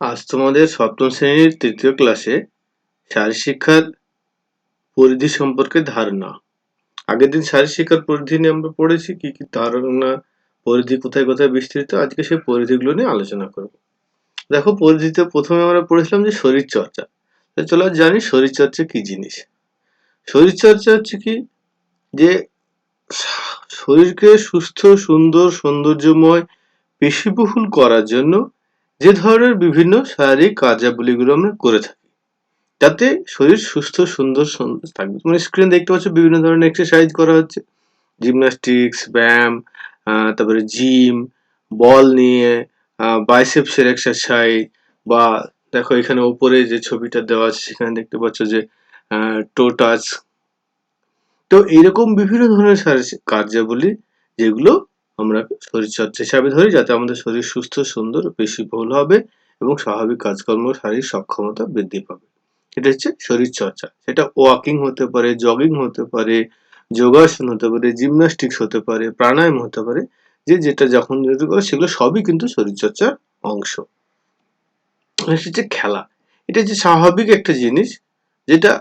আজ তোমাদের সপ্তম শ্রেণির তৃতীয় ক্লাসে শারীর শিক্ষার পরিধি সম্পর্কে ধারণা। আগের দিন শারীর শিক্ষার পরিধি নিয়ে আমরা পড়েছি, কি কি ধারণা, পরিধি কোথায় কোথায় বিস্তৃত, আজকে সেই পরিধিগুলো নিয়ে আলোচনা করব। দেখো, পরিধিতে প্রথমে আমরা পড়েছিলাম যে শরীর চর্চা চলো জানি শরীর চর্চা কি জিনিস। শরীর চর্চা হচ্ছে কি? যে শরীরকে সুস্থ, সুন্দর, সৌন্দর্যময়, পেশিবহুল করার জন্য যে ধরনের বিভিন্ন শারীরিক কার্যাবলীগুলো আমরা করে থাকি যাতে শরীর সুস্থ, সুন্দর থাকবে। মানে স্ক্রিন দেখতে পাচ্ছ বিভিন্ন ধরনের এক্সারসাইজ করা হচ্ছে। জিমনাস্টিক্স ব্যায়াম তারপরে জিম বল নিয়ে বাইসেপসের এক্সারসাইজ বা দেখো এখানে ওপরে যে ছবিটা দেওয়া আছে, সেখানে দেখতে পাচ্ছ যে টো টাচ তো এইরকম বিভিন্ন ধরনের কার্যাবলী যেগুলো আমরা শরীরচর্চা হিসাবে ধরি যাতে আমাদের শরীর সুস্থ, সুন্দর পেশিবহুল হবে এবং স্বাভাবিক কাজকর্ম, শারীরিক সক্ষমতা বৃদ্ধি পাবে। এটা হচ্ছে শরীর চর্চা সেটা ওয়াকিং হতে পারে জগিং হতে পারে, যোগাসন হতে পারে জিমনাস্টিক্স হতে পারে, প্রাণায়াম হতে পারে, যে যেটা যখন যেটা করে সেগুলো সবই কিন্তু শরীরচর্চার অংশ। হচ্ছে খেলা। এটা যে স্বাভাবিক একটা জিনিস যেটা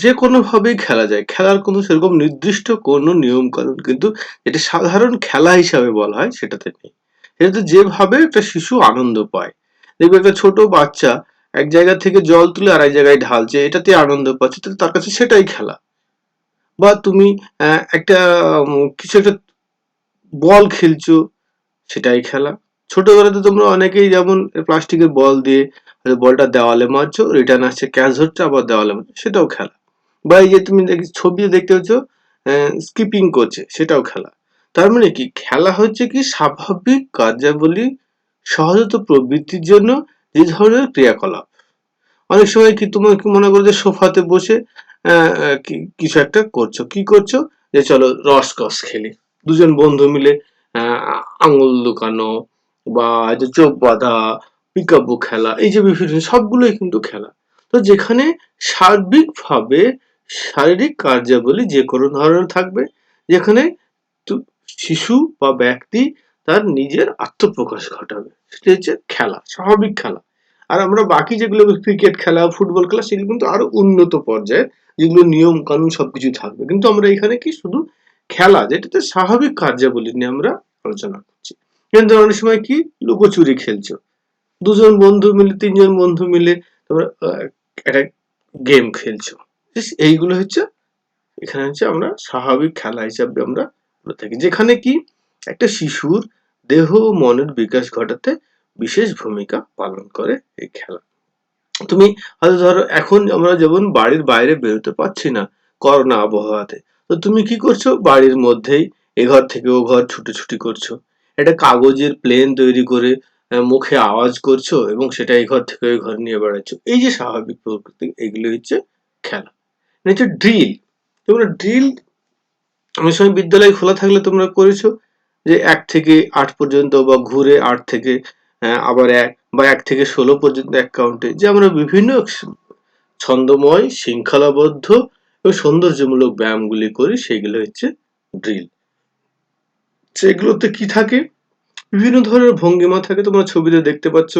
যে কোনো ভাবেই খেলা যায়, খেলার কোনো সেরকম নির্দিষ্ট কোনো নিয়ম কানুন কিন্তু এটা সাধারণ খেলা হিসাবে বলা হয় সেটাতে নেই। সেটাতে যেভাবে একটা শিশু আনন্দ পায়। দেখবে একটা ছোট বাচ্চা এক জায়গা থেকে জল তুলে আর এক জায়গায় ঢালছে, এটাতে আনন্দ পাচ্ছে, তাহলে তার কাছে সেটাই খেলা। বা তুমি একটা কিছু একটা বল খেলছো, সেটাই খেলা। ছোটবেলাতে তোমরা অনেকেই যেমন প্লাস্টিকের বল দিয়ে বলটা দেওয়ালে মারছো রিটার্ন আসছে, ক্যাচ ধরছে, আবার দেওয়ালে মারছো, সেটাও খেলা। বা এই যে তুমি ছবিতে দেখতে পাচ্ছ স্কিপিং করছে, সেটাও খেলা। তার মানে কি? খেলা হচ্ছে কি স্বাভাবিক কার্যাবলী সহজত প্রবৃত্তির জন্য যে ধরনের ক্রিয়াকলাপ। অনেক সময় কি তোমার কি মনে করো যে সোফাতে বসে কিছু একটা করছ? কি করছ? যে চলো রসকস খেলি। দুজন বন্ধু মিলে আঙুল লুকানো বা যে চোখ বাঁধা পিকাবু খেলা, এই যে বিভিন্ন, সবগুলোই কিন্তু খেলা। তো যেখানে সার্বিকভাবে শারীরিক কার্যাবলী যে কোনো ধরনের থাকবে, যেখানে শিশু বা ব্যক্তি তার নিজের আত্মপ্রকাশ ঘটাবে। সেটা হচ্ছে খেলা, স্বাভাবিক খেলা। আর আমরা বাকি যেগুলো ক্রিকেট খেলা ফুটবল খেলা, সেগুলো কিন্তু আরও উন্নত পর্যায়ে যেগুলো নিয়ম কানুন সবকিছু থাকবে। কিন্তু আমরা এখানে কি শুধু খেলা, যেটাতে স্বাভাবিক কার্যাবলী নিয়ে আমরা আলোচনা করছি। কিন্তু অনেক সময় কি লুকোচুরি খেলছো। দুজন বন্ধু মিলে, তিনজন বন্ধু মিলে তোমরা একটা গেম খেলছো। এইগুলো হচ্ছে, এখানে হচ্ছে আমরা স্বাভাবিক খেলা হিসাবে আমরা বলে থাকি। যেখানে কি একটা শিশুর দেহ ও মনের বিকাশ ঘটাতে বিশেষ ভূমিকা পালন করে এই খেলা। তুমি হয়তো ধরো এখন আমরা যেমন বাড়ির বাইরে বেরোতে পারছি না করোনা আবহাওয়াতে, তো তুমি কি করছ? বাড়ির মধ্যেই এ ঘর থেকে ও ঘর ছুটোছুটি করছ। একটা কাগজের প্লেন তৈরি করে মুখে আওয়াজ করছ এবং সেটা এই ঘর থেকে ওই ঘর নিয়ে বেড়াচ্ছ। এই যে স্বাভাবিক প্রকৃতি এগুলো হচ্ছে খেলা। এটা হচ্ছে ড্রিল তোমরা ড্রিল অনেক সময় বিদ্যালয় খোলা থাকলে তোমরা করেছ যে এক থেকে আট পর্যন্ত বা ঘুরে আট থেকে আবার এক বা এক থেকে ষোলো পর্যন্ত এক কাউন্টে যে আমরা বিভিন্ন ছন্দময়, শৃঙ্খলাবদ্ধ এবং সৌন্দর্যমূলক ব্যায়ামগুলি করি, সেগুলো হচ্ছে ড্রিল সেগুলোতে কি থাকে? বিভিন্ন ধরনের ভঙ্গিমা থাকে, তোমরা ছবিতে দেখতে পাচ্ছ।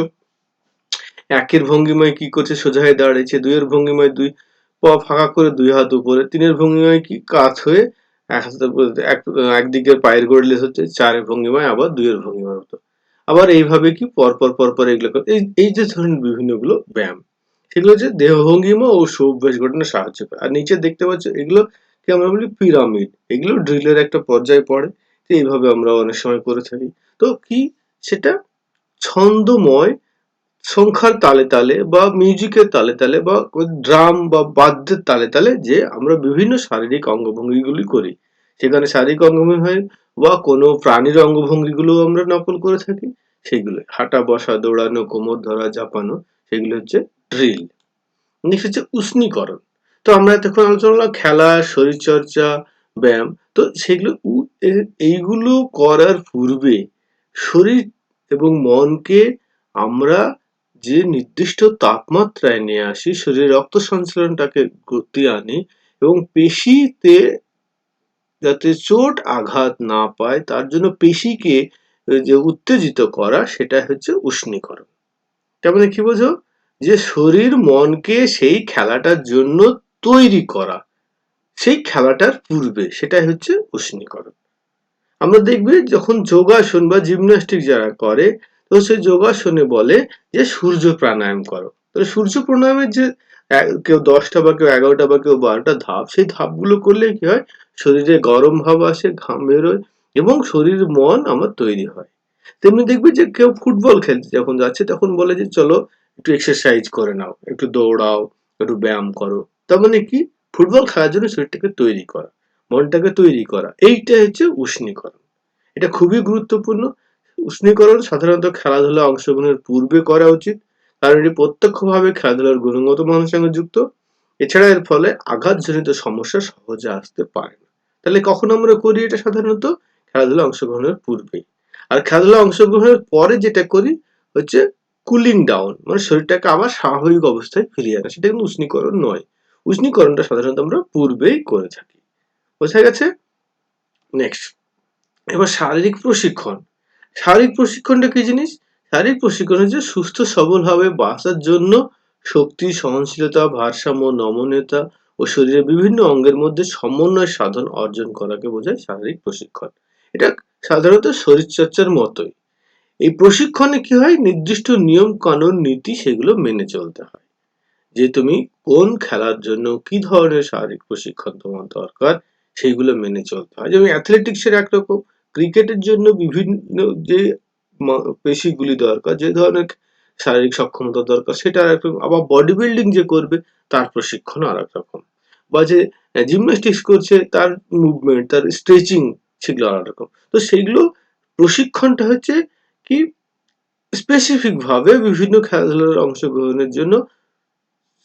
একের ভঙ্গিমায় কি করছে, সোজা হয়ে দাঁড়িয়েছে, দুইয়ের ভঙ্গিমায় দুই পা ফাঁকা করে দুই হাত উপরে, তিনের ভঙ্গিমায় কি কাত হয়ে এক একদিকের পায়ের গোড়ালি হচ্ছে, চারের ভঙ্গিমায় আবার দুইয়ের ভঙ্গিমার মতো। আবার এইভাবে কি পরপর পরপর এগুলো এই যে ধরনের বিভিন্নগুলো ব্যায়াম, সেগুলো হচ্ছে দেহ ভঙ্গিমা ও সুঅভ্যাস গঠনে সাহায্য করে। আর নিচে দেখতে পাচ্ছ এগুলো কি আমরা বলি পিরামিড। এগুলো ড্রিলের একটা পর্যায়ে পড়ে, তো এইভাবে আমরা অনেক সময় করে থাকি। তো কি? সেটা ছন্দময় সংখ্যার তালে তালে বা মিউজিকের তালে তালে বা ড্রাম বা বাদ্যের তালে তালে যে আমরা বিভিন্ন শারীরিক অঙ্গভঙ্গিগুলি করি। সেখানে শারীরিক অঙ্গভঙ্গি হয় বা কোনো প্রাণীর অঙ্গভঙ্গিগুলো আমরা নকল করে থাকি। সেগুলো হাঁটা, বসা, দৌড়ানো, কোমর ধরা, জাপানো, সেগুলো হচ্ছে ড্রিল। নেক্সট হচ্ছে উষ্ণীকরণ। তো আমরা এতক্ষণ আলোচনা করলাম খেলা, শরীরচর্চা, ব্যায়াম। তো সেগুলো এইগুলো করার পূর্বে শরীর এবং মনকে আমরা যে নির্দিষ্ট তাপমাত্রায় নিয়ে আসি, শরীরে রক্ত সঞ্চালনটাকে গতি আনি এবং পেশিতে যাতে চোট আঘাত না পায়, তার জন্য পেশিকে যে উত্তেজিত করা সেটা হচ্ছে উষ্ণীকরণ। তার মানে কি বোঝো? যে শরীর মনকে সেই খেলাটার জন্য তৈরি করা, সেই খেলাটার পূর্বে সেটাই হচ্ছে উষ্ণীকরণ। আমরা দেখবে যখন যোগাসন বা জিমন্যাস্টিক যারা করে তো সেই যোগাসনে বলে যে সূর্য প্রাণায়াম করো। তো সূর্য প্রাণায়ামের যে কেউ দশটা বা কেউ এগারোটা বা কেউ বারোটা ধাপ, সেই ধাপগুলো করলে কি হয়? শরীরে গরম ভাব আসে, ঘাম বেরোয় এবং শরীর, মন আমার তৈরি হয়। তেমনি দেখবে যে কেউ ফুটবল খেলতে যখন যাচ্ছে, তখন বলে যে, চলো একটু এক্সারসাইজ করে নাও, একটু দৌড়াও, একটু ব্যায়াম করো। তার মানে কি? ফুটবল খেলার জন্য শরীরটাকে তৈরি করা, মনটাকে তৈরি করা এইটা হচ্ছে উষ্ণীকরণ। এটা খুবই গুরুত্বপূর্ণ। উষ্ণীকরণ সাধারণত খেলাধুলা অংশগ্রহণের পূর্বে করা উচিত, কারণ এটি প্রত্যক্ষভাবে খেলাধুলার গুণগত মানের সঙ্গে যুক্ত। এছাড়া এর ফলে আঘাতজনিত সমস্যা সহজে আসতে পারে না। তাহলে কখন আমরা করি এটা সাধারণত? খেলাধুলা অংশগ্রহণের পূর্বেই আর খেলাধুলা অংশগ্রহণের পরে যেটা করি হচ্ছে কুলিং ডাউন মানে শরীরটাকে আবার স্বাভাবিক অবস্থায় ফিরিয়ে আনা। সেটা কিন্তু উষ্ণীকরণ নয়। উষ্ণীকরণটা সাধারণত আমরা পূর্বেই করে থাকি। বোঝা গেছে? নেক্সট এবার শারীরিক প্রশিক্ষণ। শারীরিক প্রশিক্ষণটা কি জিনিস? শারীরিক প্রশিক্ষণ হচ্ছে সুস্থ সবলভাবে বাঁচার জন্য শক্তি, সহনশীলতা, ভারসাম্য, নমনীয়তা ও শরীরের বিভিন্ন অঙ্গের মধ্যে সমন্বয় সাধন অর্জন করাকে বোঝায় শারীরিক প্রশিক্ষণ। এটা সাধারণত শরীরচর্চার মতোই। এই প্রশিক্ষণে কি হয়? নির্দিষ্ট নিয়ম, কানুন, নীতি সেগুলো মেনে চলতে হয়। যে তুমি কোন খেলার জন্য কি ধরনের শারীরিক প্রশিক্ষণ তোমার দরকার সেইগুলো মেনে চলতে হয়। যেমন অ্যাথলেটিক্সের একরকম ক্রিকেটের জন্য বিভিন্ন যে পেশিগুলি দরকার, যে ধরনের শারীরিক সক্ষমতা দরকার, সেটা আর একরকম, আবার বডি বিল্ডিং যে করবে, তার প্রশিক্ষণ আর এক রকম। বা যে জিমন্যাস্টিক্স করছে, তার মুভমেন্ট তার স্ট্রেচিং সেগুলো আর রকম। তো সেইগুলো প্রশিক্ষণটা হচ্ছে কি স্পেসিফিক ভাবে বিভিন্ন খেলাধুলার অংশগ্রহণের জন্য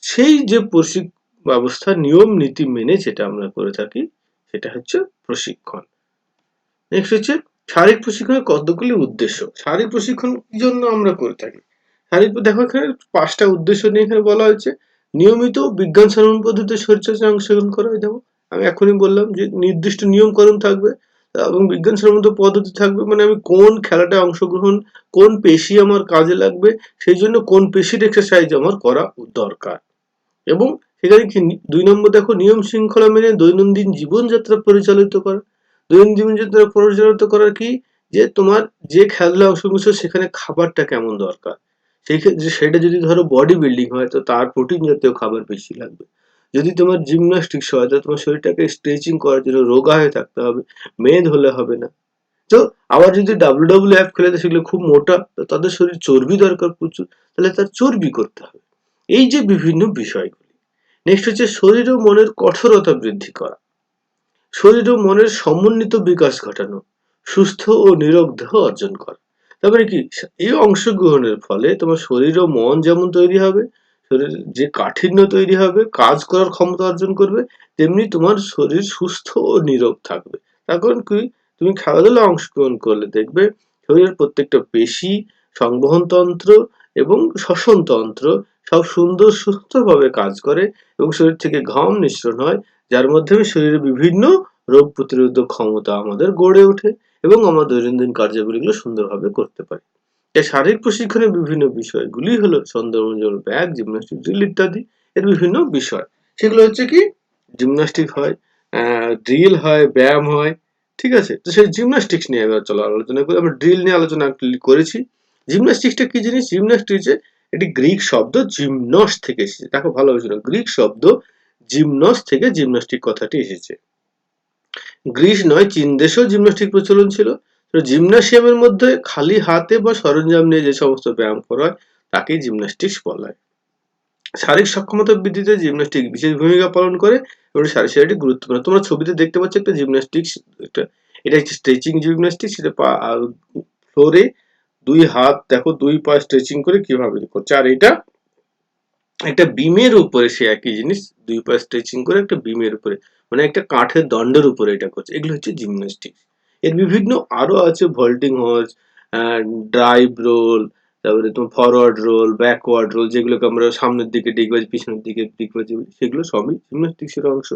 সেই যে প্রশিক, ব্যবস্থা, নিয়ম, নীতি মেনে যেটা আমরা করে থাকি, সেটা হচ্ছে প্রশিক্ষণ। নেক্সট হচ্ছে শারীরিক প্রশিক্ষণের কতগুলি উদ্দেশ্য। শারীরিক প্রশিক্ষণ কি জন্য আমরা করে থাকি? শারীরিক দেখো এখানে পাঁচটা উদ্দেশ্য নিয়ে এখানে বলা হয়েছে। নিয়মিত বিজ্ঞান সাধন পদ্ধতিতে শরীরচর্চায় অংশগ্রহণ করা হয়ে। দেখো, আমি এখনই বললাম যে নির্দিষ্ট নিয়মকরণ থাকবে এবং বিজ্ঞান সম্মত পদ্ধতি থাকবে মানে আমি কোন খেলাটায় অংশগ্রহণ, কোন পেশি আমার কাজে লাগবে, সেই জন্য কোন পেশির এক্সারসাইজ আমার করা দরকার। এবং সেখানে কি, দুই নম্বর দেখো, নিয়ম শৃঙ্খলা মেনে দৈনন্দিন জীবনযাত্রা পরিচালিত করা। দৈনন্দিন জীবনযাত্রা পরিচালিত করার কি? যে তোমার যে খেলাধুলা অংশগ্রহণ সেখানে খাবারটা কেমন দরকার? সেই ক্ষেত্রে সেটা যদি ধরো বডি বিল্ডিং হয়, তো তার প্রোটিন জাতীয় খাবার বেশি লাগবে। যদি তোমার জিমন্যাস্টিক্স হয় তো তোমার শরীরটাকে স্ট্রেচিং করার জন্য রোগা হয়ে থাকতে হবে, মেদ হলে হবে না। তো আবার যদি ডাব্লিউ ডাব্লিউ এফ খেলে সেগুলো খুব মোটা, তো তাদের শরীর চর্বি দরকার প্রচুর, তাহলে তার চর্বি করতে হবে। এই যে বিভিন্ন বিষয়গুলি নেক্সট হচ্ছে শরীর ও মনের কঠোরতা বৃদ্ধি করা। শরীর ও মনের সমন্বিত বিকাশ ঘটানো, সুস্থ ও নিরোগ দেহ অর্জন করা। তারপরে কি? এই অংশগ্রহণের ফলে তোমার শরীর ও মন যেমন তৈরি হবে, শরীর যে কাঠিন্য তৈরি হবে, কাজ করার ক্ষমতা অর্জন করবে, তেমনি তোমার শরীর সুস্থ ও নিরোগ থাকবে। তার কারণ কি? তুমি খেলাধুলা অংশগ্রহণ করলে দেখবে, শরীরের প্রত্যেকটা পেশি, সংবহনতন্ত্র এবং শ্বসনতন্ত্র সব সুন্দর সুস্থভাবে কাজ করে এবং শরীর থেকে ঘাম নিঃসরণ হয় যার মাধ্যমে শরীরে বিভিন্ন রোগ প্রতিরোধক ক্ষমতা আমাদের গড়ে ওঠে এবং আমরা দৈনন্দিন কার্যাবলীগুলো সুন্দরভাবে করতে পারি। এই শারীরিক প্রশিক্ষণের বিভিন্ন বিষয়গুলি হলো সৌন্দর্য ব্যাগ জিমন্যাস্টিক ড্রিল ইত্যাদি। এর বিভিন্ন বিষয়। সেগুলো হচ্ছে কি? জিমন্যাস্টিক হয় ড্রিল হয়, ব্যায়াম হয়, ঠিক আছে? তো সেই জিমন্যাস্টিক্স নিয়ে এবার চলো আলোচনা করি। আমরা ড্রিল নিয়ে আলোচনা করেছি। জিমন্যাস্টিক্সটা কি জিনিস? জিমন্যাস্টিক্সে এটি গ্রিক শব্দ জিমনস থেকে এসেছে। দেখো ভালো হয়েছিল গ্রিক শব্দ জিমনস থেকে জিমন্যাস্টিক কথাটি এসেছে। গ্রিস নয়, চীন দেশেও জিমন্যাস্টিক প্রচলন ছিল। তো জিমনাসিয়ামের মধ্যে খালি হাতে বা সরঞ্জাম নিয়ে যে সমস্ত ব্যায়াম করা হয়, তাকে জিমন্যাস্টিক্স বলা হয়। শারীরিক সক্ষমতা বৃদ্ধিতে জিমনাস্টিক বিশেষ ভূমিকা পালন করে এবং শারীরিক শারীরিক গুরুত্বপূর্ণ। তোমরা ছবিতে দেখতে পাচ্ছ একটা জিমন্যাস্টিক্স একটা, এটা হচ্ছে স্ট্রেচিং জিমন্যাস্টিক্স সেটা পা ফ্লোরে দুই হাত, দেখো দুই পা স্ট্রেচিং করে কীভাবে করছে। আর এটা একটা বিমের উপরে সে একই জিনিস, দুই পা স্ট্রেচিং করে একটা বিমের উপরে মানে একটা কাঠের দণ্ডের উপরে এটা করছে। এগুলো হচ্ছে জিমন্যাস্টিক্স এর বিভিন্ন আরও আছে ভল্টিং হর্স ড্রাইভ রোল তারপরে তোমার ফরওয়ার্ড রোল ব্যাকওয়ার্ড রোল যেগুলোকে আমরা সামনের দিকে ডিগবাজি পিছনের দিকে ডিগবাজি সেগুলো সবই জিমন্যাস্টিক্সের অংশ।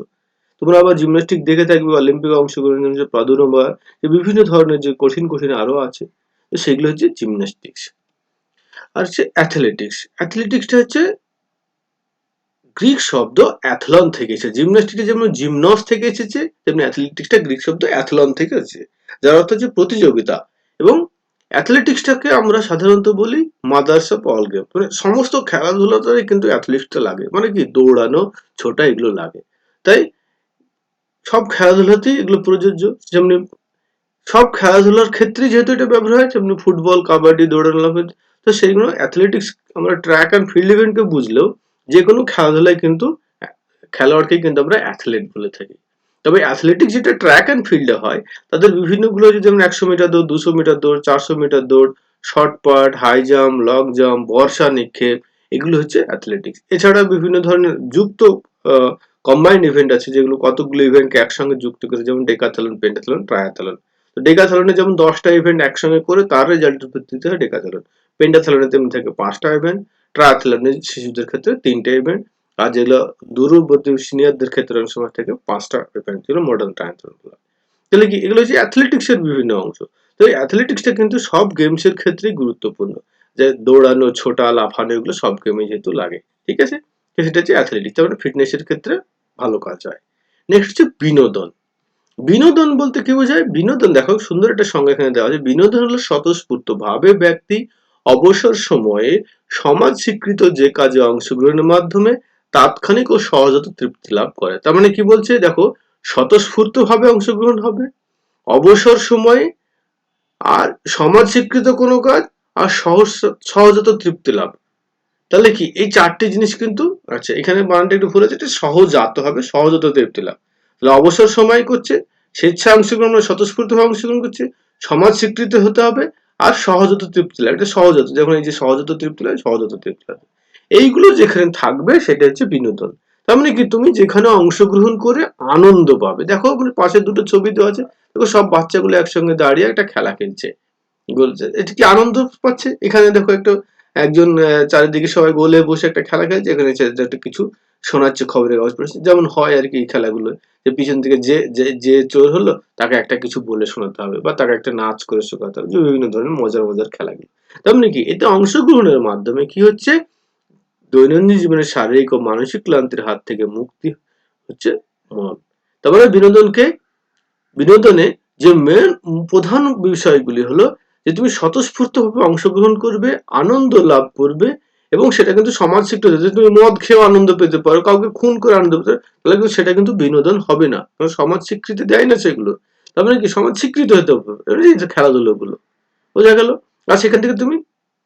তোমরা আবার জিমন্যাস্টিক দেখে থাকবে অলিম্পিক অংশগ্রহণের জন্য যে প্রাদুর্ভাব, যে বিভিন্ন ধরনের যে কঠিন কঠিন আরও আছে, তো সেগুলো হচ্ছে জিমন্যাস্টিক্স আর হচ্ছে অ্যাথলেটিক্স অ্যাথলেটিক্সটা হচ্ছে গ্রিক শব্দ অ্যাথলন থেকে এসেছে। জিমন্যাস্টিকটা যেমন জিমনস থেকে এসেছে, তেমনি অ্যাথলেটিক্সটা গ্রিক শব্দ অ্যাথলন থেকে এসেছে। যার অর্থ হচ্ছে প্রতিযোগিতা। এবং অ্যাথলেটিক্সটাকে আমরা সাধারণত বলি মাদার্স অফ অল গেম মানে সমস্ত খেলাধুলাতে কিন্তু অ্যাথলেটিক্সটা লাগে। মানে কি দৌড়ানো, ছোটা এগুলো লাগে। তাই সব খেলাধুলাতেই এগুলো প্রযোজ্য। যেমনি সব খেলাধুলার ক্ষেত্রে যেহেতু এটা ব্যবহার হয়, তেমনি ফুটবল, কাবাডি দৌড়ানো তো সেইগুলো অ্যাথলেটিক্স, আমরা ট্র্যাক অ্যান্ড ফিল্ড ইভেন্টকে বুঝলেও যে কোনো খেলাধুলায় কিন্তু খেলোয়াড়কে কিন্তু আমরা অ্যাথলেট বলে থাকি। তবে অ্যাথলেটিক্স যেটা ট্র্যাক অ্যান্ড ফিল্ডে হয়, তাদের বিভিন্নগুলো যদি যেমন একশো মিটার দৌড়, দুশো মিটার দৌড়, চারশো মিটার দৌড় shot put high jump long jump বর্ষা নিক্ষেপ, এগুলো হচ্ছে অ্যাথলেটিক্স এছাড়া বিভিন্ন ধরনের যুক্ত কম্বাইন্ড ইভেন্ট আছে, যেগুলো কতগুলো ইভেন্টকে একসঙ্গে যুক্ত করে যেমন ডেকাথলন পেন্টাথলন ট্রায়াথলন তো ডেকাথলনে যেমন দশটা ইভেন্ট একসঙ্গে করে, তার রেজাল্টের ভিত্তিতে হয় ডেকাথলন পেন্টাথলনে তেমন থাকে পাঁচটা ইভেন্ট ট্রায়াথলনে শিশুদের ক্ষেত্রে তিনটে ইভেন্ট আর যেগুলো দূরবর্তী সিনিয়রদের ক্ষেত্রে অনেক সময় থেকে, পাঁচটা ইভেন্ট ছিল মডার্ন ট্রায়াথলনগুলো। তাহলে কি এগুলো হচ্ছে অ্যাথলেটিক্সের বিভিন্ন অংশ। তো এই অ্যাথলেটিক্সটা কিন্তু সব গেমসের ক্ষেত্রেই গুরুত্বপূর্ণ। যে দৌড়ানো, ছোটা, লাফানো, এগুলো সব গেমে যেহেতু লাগে, ঠিক আছে? সেটা হচ্ছে অ্যাথলেটিক্স তার মানে ফিটনেসের ক্ষেত্রে ভালো কাজ হয়। নেক্সট হচ্ছে বিনোদন। বিনোদন বলতে কি বোঝায়? বিনোদন, দেখো সুন্দর একটা সংজ্ঞা এখানে দেওয়া আছে। বিনোদন হলো স্বতঃস্ফূর্ত ভাবে ব্যক্তি অবসর সময়ে সমাজ স্বীকৃত যে কাজে অংশগ্রহণের মাধ্যমে তাৎক্ষণিক ও সহজত তৃপ্তি লাভ করে। তার মানে কি বলছে? দেখো স্বতঃস্ফূর্ত ভাবে অংশগ্রহণ হবে, অবসর সময়ে আর সমাজ স্বীকৃত কোনো কাজ আর সহজ, সহজত তৃপ্তি লাভ। তাহলে কি এই চারটি জিনিস কিন্তু আচ্ছা এখানে বানানটা একটু ভুল আছে এটা সহজাত হবে, সহজত তৃপ্তি লাভ। তাহলে অবসর সময় করছে স্বেচ্ছা অংশগ্রহণ মানে স্বতঃস্ফূর্তভাবে অংশগ্রহণ করছে, সমাজ স্বীকৃত হতে হবে আর সহজত তৃপ্তি এটা সহজত যখন এই যে সহজত তৃপ্তি লাভ সহজত তৃপ্তি লাভ এইগুলো যেখানে থাকবে, সেটা হচ্ছে বিনোদন। তার মানে কি, তুমি যেখানে অংশগ্রহণ করে আনন্দ পাবে। দেখো পাশে দুটো ছবি দেওয়া আছে। দেখো, সব বাচ্চাগুলো একসঙ্গে দাঁড়িয়ে একটা খেলা খেলছে। এটা কি আনন্দ পাচ্ছে? এখানে দেখো, একটা একজন চারিদিকে সবাই গোলে বসে একটা খেলা খেলছে। এখানে একটা শোনাচ্ছে খবরের কাগজ পড়েছে, যেমন হয় আর কি এই খেলাগুলো যে পিছন থেকে যে যে চোর হলো, তাকে একটা কিছু বলে শোনাতে হবে, বা তাকে একটা নাচ করে শেখাতে হবে বিভিন্ন ধরনের মজার মজার খেলাগুলো তেমনি কি, এতে অংশগ্রহণের মাধ্যমে কি হচ্ছে, দৈনন্দিন জীবনের শারীরিক ও মানসিক ক্লান্তির হাত থেকে মুক্তি হচ্ছে মন। তারপরে বিনোদনকে, বিনোদনে যে মেন প্রধান বিষয়গুলি হলো, যে তুমি স্বতঃস্ফূর্তভাবে অংশগ্রহণ করবে, আনন্দ লাভ করবে এবং সেটা কিন্তু সমাজ স্বীকৃত যদি তুমি মদ খেয়েও আনন্দ পেতে পারো, কাউকে খুন করে আনন্দ পেতে তাহলে কিন্তু সেটা কিন্তু বিনোদন হবে না। কারণ সমাজ স্বীকৃতি দেয় না সেগুলো। তার মানে কি? সমাজ স্বীকৃত হতে হবে। খেলাধুলো গুলো বোঝা গেল? আর সেখান থেকে তুমি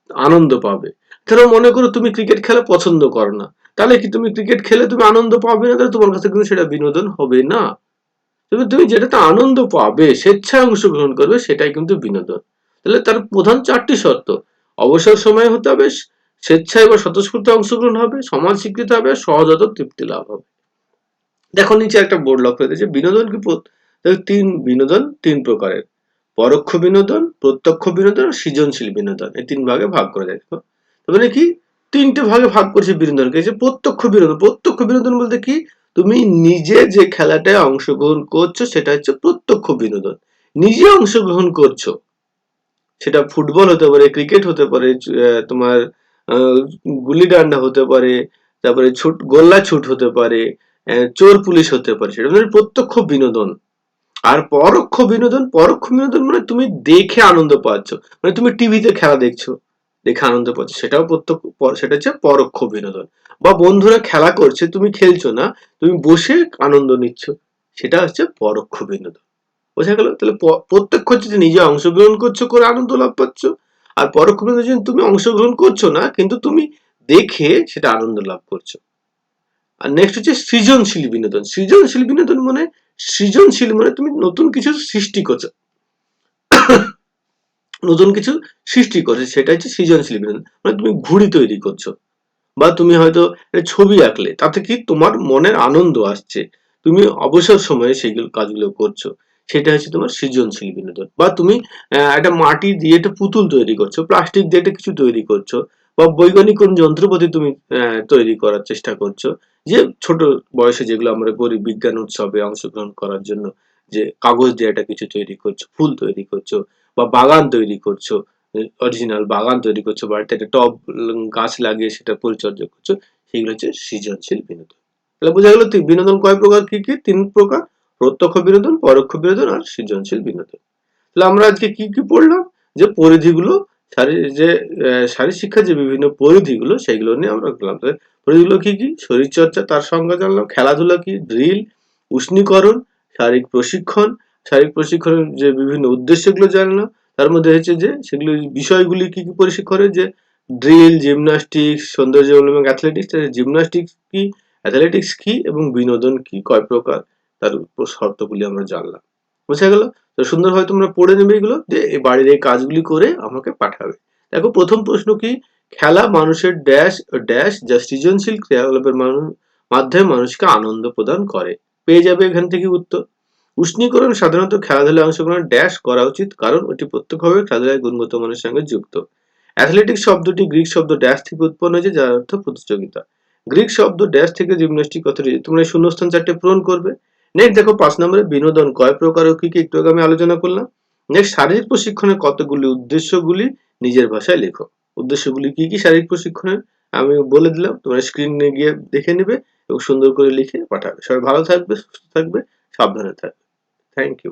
আনন্দ পাবে। ধরো মনে করো তুমি ক্রিকেট খেলা পছন্দ করো না, তাহলে কি তুমি ক্রিকেট খেলে তুমি আনন্দ পাবে না? তাহলে তোমার কাছে কিন্তু সেটা বিনোদন হবে না। তুমি তুমি যেটাতে আনন্দ পাবে, স্বেচ্ছায় অংশগ্রহণ করবে, সেটাই কিন্তু বিনোদন। তাহলে তার প্রধান চারটি শর্ত, অবসর সময় হতে হবে স্বেচ্ছায় বা স্বতঃস্ফূর্ত অংশগ্রহণ হবে সমাজ স্বীকৃত হবে সহজত তৃপ্তি লাভ হবে। দেখো, নিচে একটা বোর্ড লক্ষ্য দিয়েছে, বিনোদন কি তিন বিনোদন, তিন প্রকারের। পরোক্ষ বিনোদন, প্রত্যক্ষ বিনোদন সৃজনশীল বিনোদন। এই তিন ভাগে ভাগ করা দেখো। মানে কি? তিনটে ভাগে ভাগ করেছে বিনোদনকে যে প্রত্যক্ষ বিনোদন প্রত্যক্ষ বিনোদন বলতে কি? তুমি নিজে যে খেলাটায় অংশগ্রহণ করছ, সেটা হচ্ছে প্রত্যক্ষ বিনোদন। নিজে অংশগ্রহণ করছ, সেটা ফুটবল হতে পারে, ক্রিকেট হতে পারে তোমার গুলি ডান্ডা হতে পারে, তারপরে ছুট, গোল্লা ছুট হতে পারে চোর পুলিশ হতে পারে, সেটা মানে প্রত্যক্ষ বিনোদন। আর পরোক্ষ বিনোদন পরোক্ষ বিনোদন মানে তুমি দেখে আনন্দ পাচ্ছ মানে তুমি টিভিতে খেলা দেখছ, দেখে আনন্দ পাচ্ছ, সেটাও প্রত্যক্ষ সেটা হচ্ছে পরোক্ষ বিনোদন। বা বন্ধুরা খেলা করছে, তুমি খেলছো না, তুমি বসে আনন্দ নিচ্ছ, সেটা হচ্ছে পরোক্ষ বিনোদন। বোঝা গেল? তাহলে প্রত্যক্ষ হচ্ছে যে নিজে অংশগ্রহণ করছ, করে আনন্দ লাভ পাচ্ছ আর পরোক্ষ বিনোদন তুমি অংশগ্রহণ করছ না, কিন্তু তুমি দেখে সেটা আনন্দ লাভ করছ। আর নেক্সট হচ্ছে সৃজনশীল বিনোদন। সৃজনশীল বিনোদন মানে সৃজনশীল মানে তুমি নতুন কিছু সৃষ্টি করছ। নতুন কিছু সৃষ্টি করছে, সেটা হচ্ছে সৃজনশীল বিনোদন। মানে তুমি ঘুড়ি তৈরি করছ। বা তুমি হয়তো ছবি আঁকলে, তাতে কি তোমার মনের আনন্দ আসছে। তুমি অবসর সময়ে সেইগুলো কাজগুলো করছ। সেটা হচ্ছে তোমার সৃজনশীল বিনোদন। বা তুমি একটা মাটি দিয়ে একটা পুতুল তৈরি করছ, প্লাস্টিক দিয়ে একটা কিছু তৈরি করছ, বা বৈজ্ঞানিক কোন যন্ত্রপাতি তুমি তৈরি করার চেষ্টা করছ, যে ছোট বয়সে যেগুলো আমরা করি বিজ্ঞান উৎসবে অংশগ্রহণ করার জন্য, যে কাগজ দিয়ে একটা কিছু তৈরি করছ, ফুল তৈরি করছ, বা বাগান তৈরি করছ, অরিজিনাল বাগান তৈরি করছ, বাড়িতে একটা টব গাছ লাগিয়ে সেটা পরিচর্যা করছ, সেগুলো হচ্ছে সৃজনশীল বিনোদন। তাহলে বোঝা গেল বিনোদন কয় প্রকার কি কি? তিন প্রকার। প্রত্যক্ষ বিনোদন, পরোক্ষ বিনোদন আর সৃজনশীল বিনোদন। তাহলে আমরা আজকে কি কি পড়লাম? যে পরিধিগুলো যে শারীর শিক্ষার যে বিভিন্ন পরিধিগুলো সেগুলো নিয়ে আমরা বললাম পরিধিগুলো কি কি? শরীরচর্চা, তার সংজ্ঞা জানলাম, খেলাধুলা কি? ড্রিল, উষ্ণীকরণ, শারীরিক প্রশিক্ষণ, শারীরিক প্রশিক্ষণের যে বিভিন্ন উদ্দেশ্যগুলো জানলাম, তার মধ্যে হচ্ছে যে, সেগুলো বিষয়গুলি কি কি পরিশিক্ষণের? যে ড্রিল, জিমনাস্টিক্স সৌন্দর্য এবং অ্যাথলেটিক্স জিমনাস্টিক্স কি অ্যাথলেটিক্স কি এবং বিনোদন কি, কয় প্রকার? তার শর্তগুলি আমরা জানলাম। বোঝা গেল? তো সুন্দরভাবে তোমরা পড়ে নেবে এগুলো, যে এই বাড়ির এই কাজগুলি করে আমাকে পাঠাবে। দেখো, প্রথম প্রশ্ন কি? খেলা মানুষের ড্যাশ ড্যাশ যা সৃজনশীল ক্রিয়াকলাপের মাধ্যমে মানুষকে আনন্দ প্রদান করে। পেয়ে যাবে এখান থেকে উত্তর। উষ্ণীকরণ সাধারণত খেলাধুলায় অংশগ্রহণ ড্যাশ করা উচিত, কারণ ওটি প্রত্যক্ষভাবে খেলাধুলায় গুণগত মানের সঙ্গে যুক্ত। অ্যাথলেটিক শব্দটি গ্রিক শব্দ ড্যাশ থেকে উৎপন্ন হয়েছে, যার অর্থ প্রতিযোগিতা। গ্রিক শব্দ ড্যাশ থেকে জিমন্যাস্টিক কথাটি তোমরা শূন্যস্থান চারটে পূরণ করবে। নেক্সট দেখো পাঁচ নম্বরে বিনোদন কয় প্রকার ও কি কি? একটু আমি আলোচনা করলাম। নেক্সট শারীরিক প্রশিক্ষণের কতগুলি উদ্দেশ্যগুলি নিজের ভাষায় লেখো। উদ্দেশ্যগুলি কি কি শারীরিক প্রশিক্ষণের? আমি বলে দিলাম, তোমরা স্ক্রিনে গিয়ে দেখে নেবে এবং সুন্দর করে লিখে পাঠাবে। সবাই ভালো থাকবে, সুস্থ থাকবে, সাবধানে থাকবে। Thank you